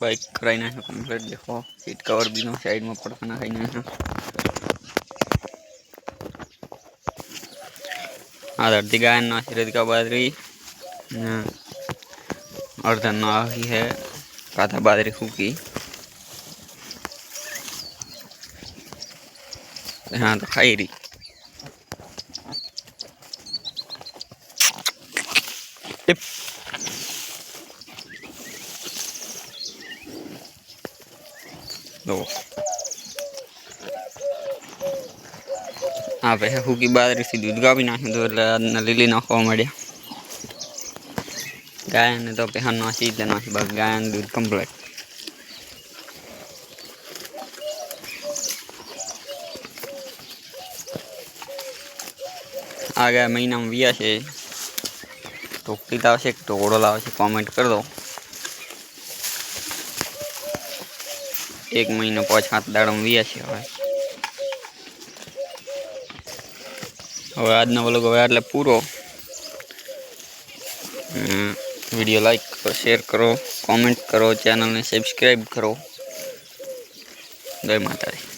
Bike કરાવીને છે complete દેખો સીટ કવર બીનો સાઈડમાં પડખાના ખાઈને છે આ ધરતીકા નો સિરદકા બાદરી और धनो ही है काथा बादरी खूकी हाँ तो खाई रही टिप दो હા પછી હુકી બાજરીથી દૂધ કાપી નાખ્યું હતું એટલે આજને લીલી નાખવા મળ્યા ગાયને તો પહેલાં નાસી જ નાખી, બાકી ગાયનું દૂધ કમ્પ્લેટ આ ગયા મહિનામાં વ્યા છે ટોકરી લાવશે કે લાવે લાવશે કોમેન્ટ કરી દો. એક મહિનો પાંચ સાત દાડમ વ્યા છે હવે. હવે આજનો વ્લોગ હવે એટલે પૂરો. વીડિયો લાઈક કરો શેર કરો કોમેન્ટ કરો ચેનલને સબસ્ક્રાઈબ કરો. જય માતાજી.